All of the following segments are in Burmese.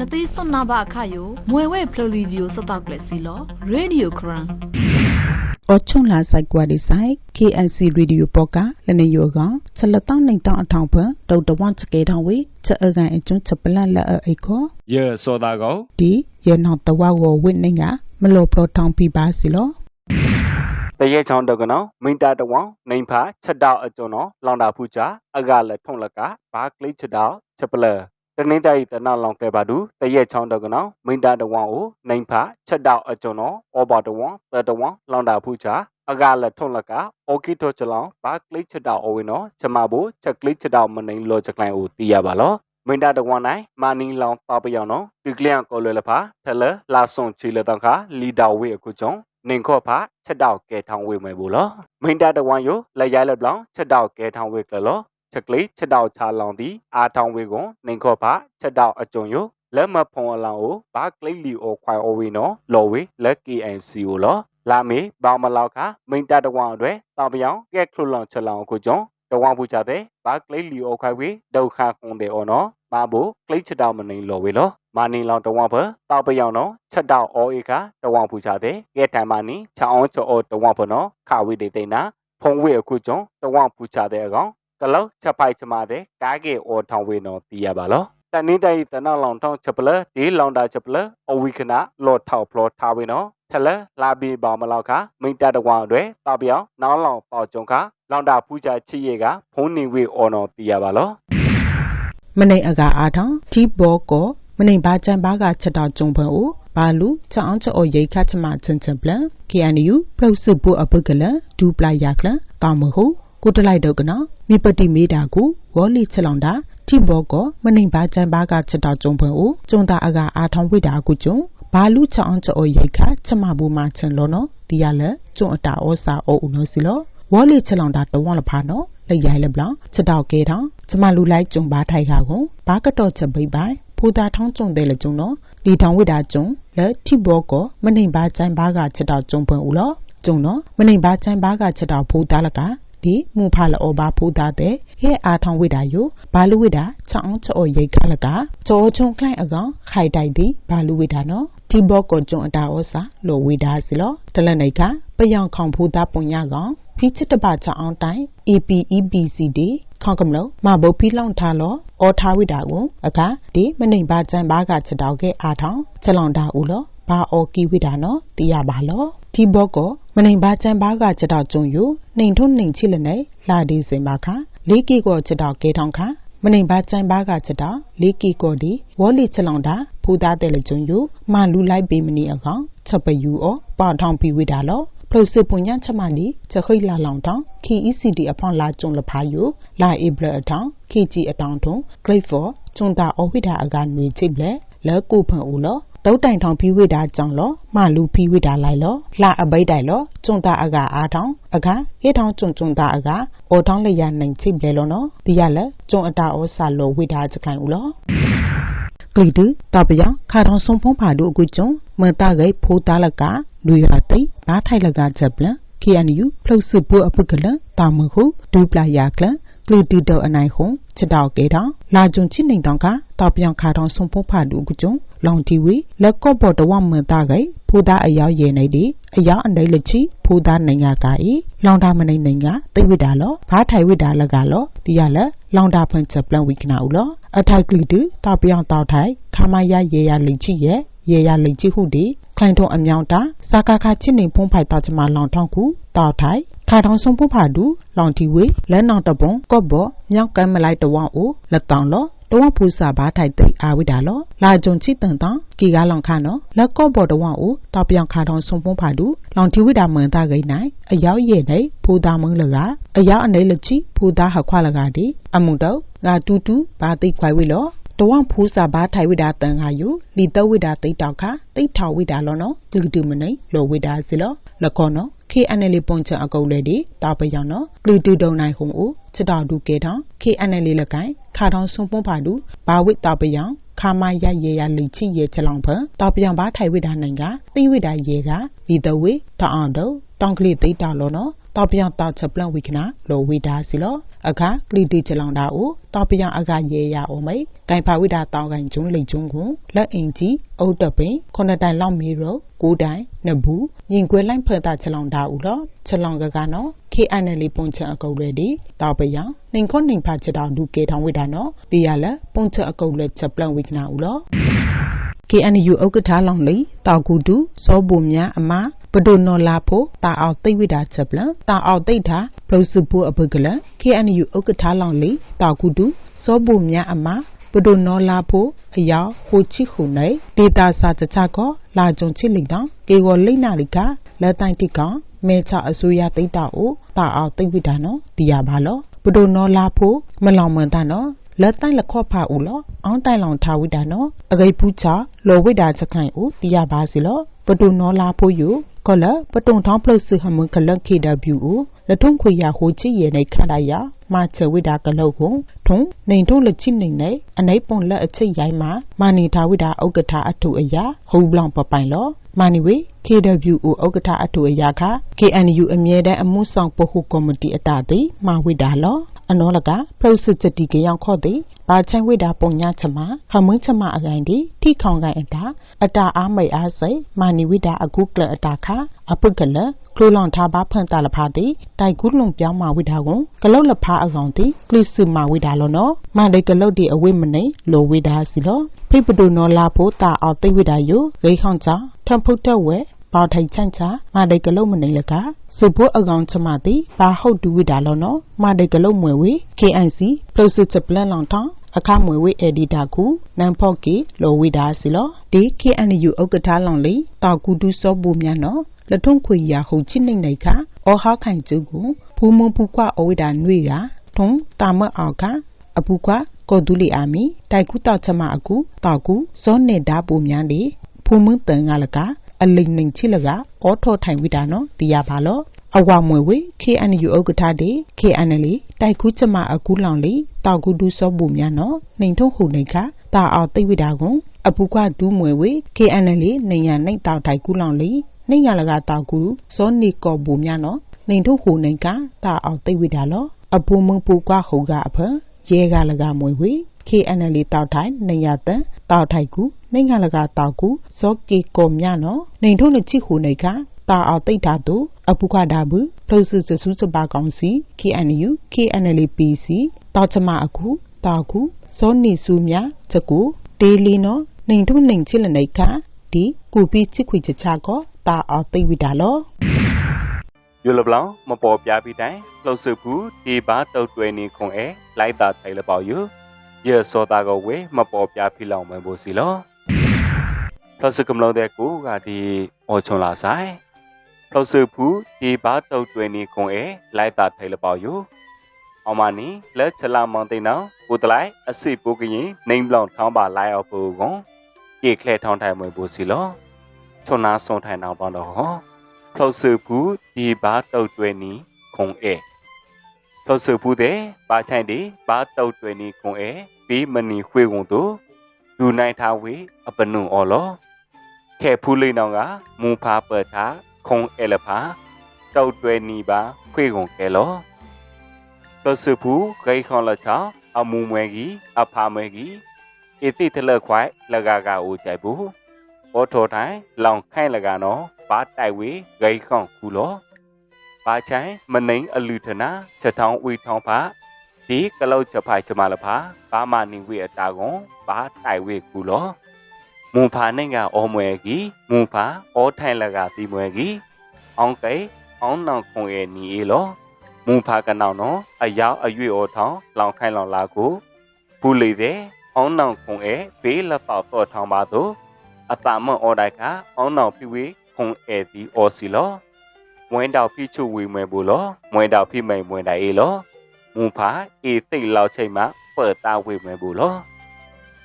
နသေးစွန်နာဘအခါယိုမွေဝဲဖလိုရီဒီယိုစတော့ကလစီလောရေဒီယိုခရန်အချုံလာဆိုင်ကွာဒီဆိုင် KNC ရေဒီယိုပေါ်ကလနေယောကချက်လက်တောင်းနိုင်တောင်းအထောင်ဖန်ဒေါက်တာဝန်ချကေထောင်ဝေချက်အကန်အကျွန်းချက်ပလတ်လက်အိခေါ်ယေစောတာကောဒီယေနောင်တဝဝဝိနေကမလောပလထောင်ပြပါစီလောတရဲချောင်းတကနောမင်တာတဝံနိမ်ဖာချက်တော့အကျွန်းတော့လောင်တာဖူချာအကလည်းဖုန်လကဘာကလေးချက်တော့ချက်ပလတ် နေတိုင်တနာလောင်ကဲပါဒူတရေချောင်းတကနောမိန်တာတဝံကိုနေဖာချက်တောက်အကျွန်းနောအောဘတဝံတတဝံလောင်တာဖူချာအကလက်ထုံလကအိုကီတိုချလောင်ဘာကလိချက်တောက်အဝင်းနောချမဘူချက်ကလိချက်တောက်မနေလောချက်လိုင်းကိုတီးရပါလောမင်တာတဝန်နိုင်မာနီလောင်တောက်ပယောင်နော်ဒီကလျန်ကိုလွယ်လဖာထလလာဆွန်ချီလတန်ခါလီဒါဝေအခုကျုံနင်ခော့ဖာချက်တောက်ကဲထောင်းဝေမယ်ဘူးလောမင်တာတဝန်ယိုလက်ရိုက်လက်ဘလောင်ချက်တောက်ကဲထောင်းဝေကလော ချက်ကလေးချက်တောက်ချလောင်သည်အာထောင်းဝေကွန်နင်ခော့ဖာချက်တောက်အကျုံယိုလက်မဖုံအလောင်ကိုဘာကလေးလီအိုခွိုင်အိုဝေနော်လော်ဝေလက် KNC ကိုလောလာမေဘောင်မလောက်ခမင်တာတဝန်အတွက်တောက်ပြောင်ကဲခလုလောင်ချက်လောင်ကိုကျုံတဝါပူချတဲ့ဘာကလေးလီအိုခိုင်ဝေဒုက္ခကွန်တဲ့အော်နော်မာဘူကလိတ်ချတောင်မနေလော်ဝေလောမာနီလောင်တဝါဘတောက်ပယောင်နော်ချက်တောက်အော်အေကတဝါပူချတဲ့ကဲတိုင်မာနီချောင်းအောင်ချောအော်တဝါဘနော်ခဝေဒေသိနာဖုံဝေအခုကျုံတဝါပူချတဲ့အကောင် ကလောက်ချက်ပိုက်ချမတဲ့ကားကေအော်ထောင်ဝေနော်တီးရပါလောတန်နေတိုင်တနောက်လောင်ထောင်းချက်ပလဒီလောင်တာချက်ပလအဝိခနာလော်ထောက်ဖလောထားဝေနော်ထလလာဘီဘောင်မလောက်ခမိန်တတဝါတွေတောက်ပြောင်နောင်းလောင်ပေါကျုံခလောင်တာပူချချီရဲကဖုံးနေဝေအော်နော်တီးရပါလောမနေအကအားထောင်ဒီဘောကောမနေဘာချန်ဘာကချက်တော်ကျုံဖွယ်အိုဘာလူချောင်းချောရိတ်ခချမချင်ချင်ပလန် KNU ပလုစုပူအပုကလဒူပလာယာကလတာမဟု ကိုတလိုက်တော့ကနော်မိပတိမေတာကိုဝေါ်လီချက်လောင်တာဒီဘောကောမနေဘာချန်ဘာကချက်တော်ကျုံဖွယ်အိုကျုံတာအကအားထောင်ဝိတာကိုကျုံဘာလူချောင်းချောရိတ်ခချမဘူးမချင်လောနော်ဒီရလဲကျုံအတာဩစာဩဦးနော်စီလောဝေါ်လီချက်လောင်တာတော့ဝလဖာနော်လက်ရိုင်လက်ဘလောင်ချက်တော့ကဲထောင်ကျမလူလိုက်ကျုံဘာထိုက်ခါကိုဘာကတော့ချက်ပိတ်ပိုင်ဖူတာထောင်းကျုံတဲ့လေကျုံတော့ဒီထောင်ဝိတာကျုံလက်ထိဘောကောမနှိမ်ဘာချိုင်ဘာကချက်တော့ကျုံပွင့်ဦးလောကျုံတော့မနှိမ်ဘာချိုင်ဘာကချက်တော့ဖူတာလက ဒီမူဖလောဘာဖူတာတဲ့ဟဲအားထောင်ဝိတာယိုဘာလူဝိတာချောင်းချောရိတ်ခလကကြောချုံခလိုက်အကောင်ခိုင်တိုက်ဒီဘာလူဝိတာနော်ဒီဘောကောကျုံအတာဩစာလိုဝိတာစီလောတလက်နိုင်ကပယောင်ခေါင်ဖူတာပုံညကောင်ဖိချစ်တပါချောင်းတိုင်း APEBCD ခေါကမလို့မဘုတ်ဖီလောင်ထားလောအော်ထားဝိတာကိုအခါဒီမနှိမ်ပါချန်ဘာကချက်တော့ခဲ့အားထောင်ချက်လောင်တာဦးလောဘာအော်ကီဝိတာနော်တီးရပါလောဒီဘော့ကိုမ နှိမ်ပါချန်ဘာကချက်တော့ကျုံယူနှိမ်ထုံးနှိမ်ချိလနဲ့လာဒီစင်ပါခါလေးကီကိုချက်တော့ကေထောင်ခါမနှိမ်ပါချန်ဘာကချက်တော့လေးကီကိုဒီဝေါ်လီချက်လောင်တာဖူသားတဲ့လေကျုံယူမလူလိုက်ပေးမနီအကောင်ချက်ပယူအောပါထောင်ပြီးဝိတာလောဖလုစစ်ပွန်ညာချမလီချခိလာလောင်တောင် KECD အဖောင်းလာကျုံလဖာယိုလာအေဘလအထောင် KG အတောင်ထုံ Grade 4ကျုံတာအဝိဒါအကနွေချိပလက် လဲကိုဖန်ဦးလောတုတ်တိုင်ထောင်ဖီးဝိတာကြောင့်လောမလူဖီးဝိတာလိုက်လောလာအပိတ်တိုင်လောကျုံတာအကအားထောင်အကဟေထောင်ကျုံကျုံတာအကအော်ထောင်းလျာနိုင်ချိပလဲလောနော်ဒီရလဲကျုံအတာဩစာလောဝိတာစခိုင်ဦးလောကလီဒတပယခါထောင်ဆုံးဖုံးဖာတို့အကူကျုံမတဂိတ်ဖိုးသားလကလူရတိဘာထိုက်လကချက်ပလ KNU ဖလုစုပူအပုကလတာမခုဒူပလာယာကလက လူတီတောအနိုင်ခုံချက်တောက်ကေတောင်လာဂျွန်ချိနေတောင်ကတောက်ပြောင်ခါတောင်ဆုံးဖုံးဖာဒူကကျုံလောင်တီဝီလက်ကော့ဘော်တဝမန်တာဂိုင်ဖူသားအရောက်ရဲနေဒီအရောက်အနိုင်လချီဖူသားနိုင်ငါကဤလောင်တာမနိုင်နိုင်ကတိတ်ဝိတာလောဘာထိုင်ဝိတာလကလောဒီရလက်လောင်တာဖွင့်ချက်ပလန်ဝိကနာဦးလောအထိုက်ကလီတူတောက်ပြောင်တောက်ထိုင်ခမရရေရလိချီရဲ့ ရေရလိချီဟုဒီခိုင်ထုံအမြောင်တာစာကာခချစ်နေဖုံးဖိုက်တောက်ချမလောင်ထောင်းကူတောက်ထိုင်ခါထောင်ဆုံးဖုံးဖာဒူလောင်တီဝေလက်နောင်တပုံကော့ဘောမြောက်ကမ်းမလိုက်တဝောင်းအိုလက်တောင်လောတဝဖူစာဘာထိုက်တိတ်အာဝိဒါလောလာကြုံချစ်တန်တောင်ကီကားလောင်ခါနော်လက်ကော့ဘော်တဝအိုတောက်ပြောင်ခါထောင်ဆုံဖုံးဖာဒူလောင်တီဝိဒါမန်တာဂိနိုင်အရောက်ရဲ့နေဖူသားမုံလကအရောက်အနေလချီဖူသားဟခွာလကဒီအမှုတော့ငါတူတူဘာတိတ်ခွိုင်ဝိလော တဝဖူးစာဘာထိုင်ဝိဒါတန်ခါယူလီတဝိဒါတိတ်တောက်ခါတိတ်ထောက်ဝိဒါလောနော်ဂလူတူမနိလောဝိဒါစီလောလကောနော် KNL ပုံချအကုတ်လေဒီတာပယောင်နော်ဂလူတူတုံနိုင်ဟုံအိုချစ်တော်ဒူကေထောင် KNL လကိုင်ခါထောင်ဆုံပွန်ဖာဒူဘာဝိတာပယောင်ခါမရရေရလိချိရေချလောင်ဖတာပယောင်ဘာထိုင်ဝိဒါနိုင်ကသိဝိဒါရေကလီတဝေတအောင်တော့တောင်ကလေးသိတာလောနော်တောက်ပြောင်တောက်ချက်ပလန်ဝိကနာလောဝိဒါစီလော အခါကလီတီချလောင်တာအိုတောပယအခါရေရအောင်မိဂိုင်ဖာဝိတာတောင်းကန်ကျုံလိတ်ကျုံကိုလက်အင်ကြီးအုတ်တပင်ခုနှစ်တိုင်လောက်မီရောကိုတိုင်နဘူးညင်ကွဲလိုက်ဖက်တာချလောင်တာဦးလောချလောင်ကကနော် KNL ပုံချအကုတ်လေဒီတောပယနှင်ခွနှင်ဖာချတောင်ဒုကေထောင်ဝိတာနော်ဒီရလက်ပုံချအကုတ်လေချက်ပလန်ဝိကနာဦးလော KNU ဥက္ကဋ္ဌလောင်လေတောက်ကူတူစောဘူမြအမပဒိုနော်လာဖို့တာအောင်တိတ်ဝိတာချက်ပလန်တာအောင်တိတ်တာပလုစုဖို့အပုဂ္ဂလ KNU ဥက္ကဋ္ဌလောင်လေတောက်ကူတူစောဘူမြအမပဒိုနော်လာဖို့အယောဟိုချိခုနေဒေတာစာချချကောလာကြုံချစ်လိတောင်ကေကိုလိမ့်နာလိကလက်တိုင်းတိကောင်မဲချအစိုးရတိတ်တာအိုတာအောင်တိတ်ဝိတာနော်ဒီရပါလောပဒိုနော်လာဖို့မလောင်မန်တာနော် လက်တိုင်လက်ခော့ဖာဦးလောအောင်းတိုင်လောင်ထားဝိတာနော်အဂိပူချလောဝိတာချက်ခိုင်ဦးတီးရပါစီလောပတုနောလာဖို့ယူကောလပတုံထောင်းပလုတ်စဟမကလခေဒဗျူဦးလက်ထုံခွေရဟိုချီရနေခန္ဓာရ မချဝိတာကလုတ်ကိုထုံနေထုံလက်ချိနေနေအနိပွန်လက်အချိတ်ရိုင်းမှာမာနီထားဝိတာဥက္ကဋ္ဌအထုအရာဟူဘလောင်ပပိုင်လောမာနီဝေ KWO ဥက္ကဋ္ဌအထုအရာခ KNU အမြဲတမ်းအမှုဆောင်ပဟုကော်မတီအတာတိမာဝိတာလောအနောလကဖရုစစ်ချက်တီကရောက်ခော့သည်ဘာချိုင်ဝိတာပုံညချမဖမွင်းချမအကိုင်ဒီထိခေါင်ကိုင်အတာအတာအားမိတ်အားစိမာနီဝိတာအကုကလအတာခအပုတ်ကလ ကလိုလွန်ထားပါဖန်တာလဖာတိတိုက်ကူးလုံပြောင်းမာဝိတာကိုကလုတ်လဖာအကောင်တိကလစ်စုမာဝိတာလောနော်မန္တေကလုတ်ဒီအဝိမနေလိုဝိတာစီလောဖိပဒုနောလာဖို့တာအောင်သိဝိတာယိုဂိခေါင်ချထံဖုတ်တဲ့ဝဲပေါထိုင်ချန့်ချမာတိကလုတ်မနေလကစုဖို့အကောင်ချမတိဘာဟုတ်တူဝိတာလောနော်မာတိကလုတ်မွေဝေ KNC ပရိုစစ်ချက်ပလန်လောင်ထောင်း အခမွေဝေအက်ဒီတာကူနန်ဖော့ကီလိုဝိဒါစီလောဒီ KNU ဥက္ကဋ္ဌလောင်လေတောက်ကူတူစောဘူမြနော်လက်ထုံခွေရဟုတ်ချိနေနေခအော်ဟာခိုင်ကျုကိုဖူးမဖူးကွာအဝိဒါနွေကထုံတာမအောက်ကအပူကွာကောဒူလီအာမီတိုက်ကူတောက်ချမအကူတောက်ကူဇောနေဒါပူမြန်းဒီဖူးမတန်ကလကအလိမ့်နှင်ချိလကအောထောထိုင်ဝိဒါနော်တီးရပါလော အဝမွေဝေ KNU ဥက္ကဋ္ဌတေ KNL တိုက်ကူးချမအကူလောင်လီတောက်ကူဒူစောဘူမြနော်နှိမ်ထုံးဟုန်နေခတာအောင်သိဝိတာကွန်အပူကဒူးမွေဝေ KNL နေရနှိမ်တောက်တိုက်ကူလောင်လီနှိမ်ရလကတောက်ကူစောနေကောဘူမြနော်နှိမ်ထုံးဟုန်နေကတာအောင်သိဝိတာလောအပူမပူကွာဟုန်ကအဖရဲကလကမွေဝေ KNL တောက်ထိုင်နေရတန်တောက်ထိုက်ကူနိုင်ငံလကတောက်ကူဇောကေကောမြနော်နေထုံးလချိခုနေက တာအောင်တိတ်တာတို့အပုခဒါဘူးဖလို့စုစစုစပါကောင်စီ KNU KNL PC တောက်ချမအခုတောက်ကူဇောနေစုမြချက်ကူဒေလီနော်နေထုံးနေချစ်လနေခဒီကူပီချစ်ခွေချချကောတာအောင်တိတ်ဝိတာလောယူလဘလောင်မပေါ်ပြပြီးတိုင်လှုပ်စုပ်ဘူးဒီဘာတုတ်တွဲနေခွန်အဲလိုက်တာထိုင်လပေါ့ယူရစောတာကိုဝေမပေါ်ပြဖိလောင်မဖို့စီလောလှုပ်စုပ်ကမလို့တဲ့ကိုကဒီအော်ချွန်လာဆိုင် လှုပ်စုပ်ဘူးဒီဘာတုတ်တွဲနေခွန်အဲလိုက်တာထိုင်လပေါ့ယူအောင်မနီလက်ချလာမောင်တိန်နောကိုတလိုက်အစိပိုးကရင်နေဘလောင်ထောင်းပါလိုက်အောင်ပို့ကွန်ကေခလဲထောင်းထိုင်မွေဖို့စီလောချွန်နာဆုံထိုင်နောင်ပေါတော့ဟောဖလောက်ဆူဘူးဒီဘာတုတ်တွဲနီခုံအဲဖလောက်ဆူဘူးတဲ့ဘာချိုင်ဒီဘာတုတ်တွဲနီခုံအဲဘီမနီခွေကုန်တို့လူနိုင်ထားဝေအပနုံအော်လောခဲဖူးလိန်နောင်ကမူဖာပတာ ခုံအဲလဖာတုတ်တွဲနီပါခွေကုန်ကဲလောဖလောက်ဆူဘူးဂိခေါလချောအမူမွဲကြီးအဖာမွဲကြီးအတိတလခွိုင်လကကအိုကြိုက်ဘူးဘောထောထိုင်လောင်ခိုင်လကနော်ဘာတိုက်ဝေဂိခေါန်ကူလောဘာချိုင်မနိန်အလူထနာချက်ထောင်းဝေထောင်းဖာဒီကလောက်ချက်ဖိုင်ချမလဖာဘာမနိဝေအတာကွန်ဘာတိုက်ဝေကူလော မွန်ဖာနိုင်ကအောမွဲကြီးမွန်ဖာအောထိုင်လကတီမွဲကြီးအောင်ကဲအောင်နောင်ခွန်ရဲ့နီအေလောမွန်ဖာကနောင်နော်အယောက်အရွေအောထောင်းလောင်ခိုင်လောင်လာကိုဘူးလေတဲ့အောင်နောင်ခွန်ရဲ့ဘေးလက်ပေါတော့ထောင်းပါတော့အတာမွန်အော်တိုက်ကအောင်နောင်ပြဝေခုံအဲဒီအော်စီလောမွဲတောက်ဖိချုဝေမွဲဘူးလောမွဲတောက်ဖိမိန်မွဲတိုင်အေလောမူဖာအေသိတ်လောက်ချိန်မှာเปิดตาဝေမွဲဘူးလော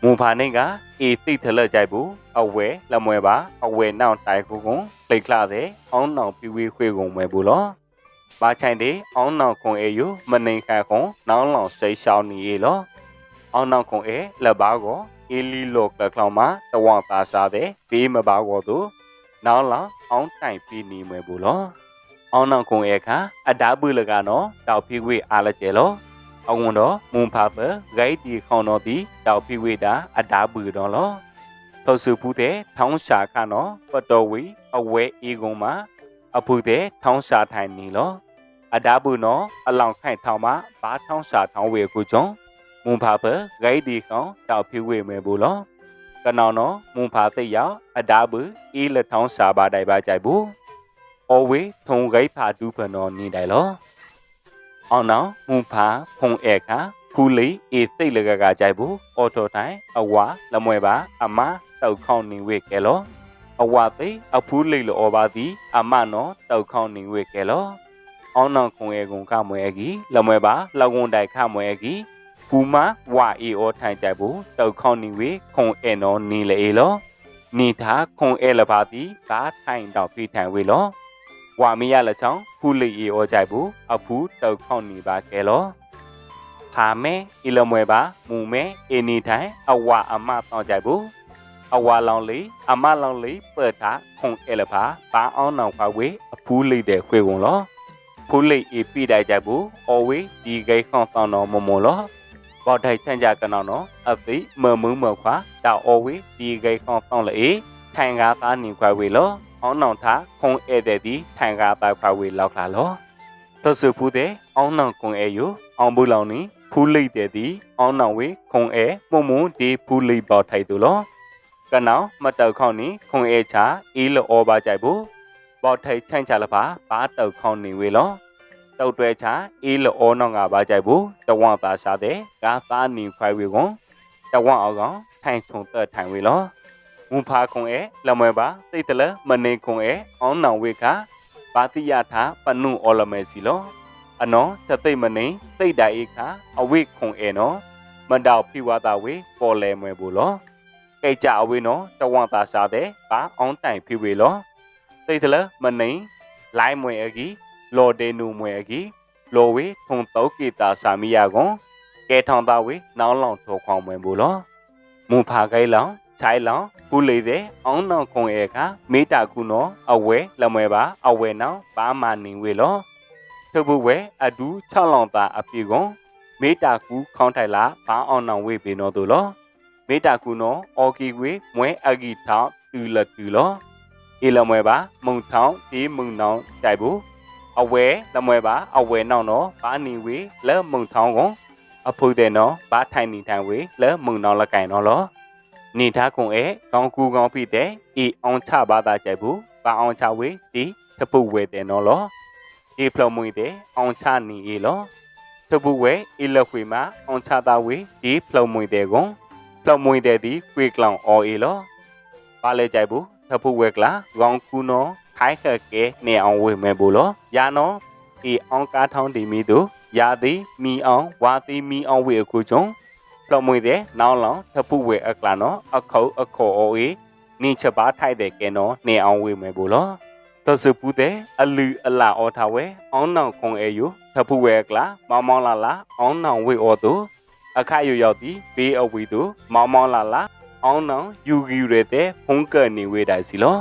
မူဖာနေကအေသိတ်ထလက်ကြိုက်ဘူးအဝဲလမွဲပါအဝဲနောက်တိုင်ခုကုံလိတ်ခလာတဲ့အောင်းနောင်ပြဝေခွေကုံမွဲဘူးလောဘာချိုင်တဲ့အောင်းနောင်ကုံအေယုမနေခါကုံနောင်းလောင်စိတ်ရှောင်းနေအေလောအောင်းနောင်ကုံအေလက်ပါကိုအီလီလောကကလောင်မှာတဝံသားစားတဲ့ဘေးမပါကိုသူနောင်းလောင်အောင်တိုင်ပြီးနေမယ်ဘူးလောအောင်နောင်ကုံရဲ့ခါအတားပွေလကနော်တောက်ဖိဝေအားလကျဲလော အဝန်တော်မွန်ဖာပဂိုက်ဒီခေါနော်တီတောက်ဖိဝေတာအတားပူတော်လောထောစုဖူးတဲ့ထောင်းရှာခနော်ပတော်ဝီအဝဲအေကုံမှာအဖူးတဲ့ထောင်းရှာထိုင်နီလောအတားပူနော်အလောင်ခိုင်ထောင်းမှာဘာထောင်းရှာထောင်းဝေကူကျုံမွန်ဖာပဂိုက်ဒီခေါတောက်ဖိဝေမဲဘူးလောကနောင်နော်မွန်ဖာသိရောက်အတားပူအေးလက်ထောင်းရှာပါတိုင်ပါကြိုက်ဘူးအဝေးထုံဂိုက်ဖာဒူဖနော်နေတိုင်လော အောင်နောင်မူဖာဖုံအဲခါဖူလီအေသိတ်လကကကြိုက်ဘူးအော်တိုတိုင်အဝါလမွဲပါအမတောက်ခေါနေဝေကဲလောအဝါသိအဖူးလိလောပါသည်အမနောတောက်ခေါနေဝေကဲလောအောင်နောင်ခုံအဲကုံကမွဲကြီးလမွဲပါလောက်ဝန်တိုင်ခမွဲကြီးဖူမဝါအေအောထိုင်ကြိုက်ဘူးတောက်ခေါနေဝေခုံအဲနောနီလေလောနီသာခုံအဲလပါသည်ဘာထိုင်တော့ဖိထိုင်ဝေလော ဝါမေရလချောင်းဖူလီအေဩကြိုက်ဘူးအဖူတောက်ခေါနေပါကဲလောဖာမဲအီလမွဲပါမူမဲအင်းနေတိုင်းအဝါအမတောင်းကြိုက်ဘူးအဝါလောင်လေးအမလောင်လေးပတ်တာခုံအလပါဘာအောင်နောင်ပါဝေအဖူးလေးတဲ့ခွေကုန်လောဖူးလေးအပိတိုက်ကြိုက်ဘူးအော်ဝေဒီဂိတ်ခေါတောင်းတော်မမလောဘောက်ထိုင်ချန်ကြကနောင်းနော်အသိမမုံမခွာတောက်အော်ဝေဒီဂိတ်ခေါတောင်းလေထိုင်ကားသားနေခွာဝေလော အောင်နောင်သာခုံဧတဲ့ဒီထိုင်ကားပါခွာဝေလောက်လာလောသစုဖူးတဲ့အောင်နောင်ကွန်ဧယအောင်ဘူးလောင်နီဖူးလိတ်တဲ့ဒီအောင်နောင်ဝေခုံဧမှုံမှုဒီဖူးလိတ်ပေါ်ထိုက်သူလောကနောင်မတောက်ခေါနီခုံဧချာအီလောပါကြိုက်ဘူးပေါ်ထိုက်ချန့်ချလာပါဘာတောက်ခေါနေဝေလောတောက်တွဲချာအီလောနောင်ငါပါကြိုက်ဘူးတဝန့်ပါရှာတဲ့ကာသားနီခွိုင်ဝေကွန်တဝန့်အောင်ကောင်ထိုင်ထုံတက်ထိုင်ဝေလော မွန်ဖာခုံအဲလမွဲပါတိတ်တလမနေခုံအဲအောင်းနောင်ဝေကဘာတိယထာပနုအော်လမဲစီလောအနောသတိတ်မနေတိတ်တိုင်အခါအဝိခုံအဲနော်မတောက်ဖိဝတာဝေပေါ်လဲမွဲဘူးလောကြိတ်ကြအဝေနော်တဝန့်တာစားတဲ့ဘာအောင်းတိုင်ဖိဝေလောတိတ်တလမနေလိုင်းမွဲအကြီးလော်ဒေနူမွဲအကြီးလော်ဝေထုံတောကေတာစာမီယာကွန်ကဲထောင်တာဝေနောင်းလောင်ထောခေါင်မွဲဘူးလောမွန်ဖာကိလောင် ချိုင်လောင်ဘူးလေတဲ့အောင်းနောင်ခုံဧကမေတာကုနောအဝဲလမွဲပါအဝဲနောင်ဘာမနင်ဝေလောထုပ်ဘူးဝဲအဒူး6လောင်တာအပြေကွန်မေတာကူခေါင်းထိုင်လာဘာအောင်နောင်ဝေပေနောတူလောမေတာကုနောအော်ကီဝေမွဲအဂီထောင်းတူလတူလောအေလမွဲပါမုံထောင်းဒီမုံနောင်ကြိုက်ဘူးအဝဲလမွဲပါအဝဲနောင်နောဘာနင်ဝေလဲမုံထောင်းကွန်အဖုတဲ့နောဘာထိုင်နေထိုင်ဝေလဲမုံနောင်လကင်နောလော နေထားကုန်အဲကောင်းကူကောင်းဖိတဲ့ဤအောင်ချပါတာကြိုက်ဘူးပါအောင်ချဝေးဒီတပုတ်ဝဲတဲ့နော်လောဒီဖလမွေတဲ့အောင်ချနေအေလောတပုတ်ဝဲဤလခွေမှာအောင်ချတာဝေးဒီဖလမွေတဲ့ကွန်ဖလမွေတဲ့ဒီကွေကလောင်အော်အေလောပါလဲကြိုက်ဘူးတပုတ်ဝဲကလာကောင်းကူနော်ခိုင်ခက်ကဲနေအောင်ဝေမဲဘူးလောယာနော်ဤအောင်ကားထောင်းဒီမီတို့ယာသည်မီအောင်ဝါသည်မီအောင်ဝေအခုကျုံ ပလမွေတဲ့နောင်းလောင်ထပုဝဲအကလာနော်အခုအခုအိုအေနိချပါထိုက်တဲ့ကဲနော်နေအောင်ဝေမယ်ဘူးလောသစပူတဲ့အလူအလာအောထားဝဲအောင်းနောင်ခုံအေယုထပုဝဲကလာမောင်မောင်လာလာအောင်းနောင်ဝေအောသူအခါယူရောက်သည်ဘေးအဝီသူမောင်မောင်လာလာအောင်းနောင်ယူဂီရတဲ့ဖုန်ကနေဝေတိုင်စီလော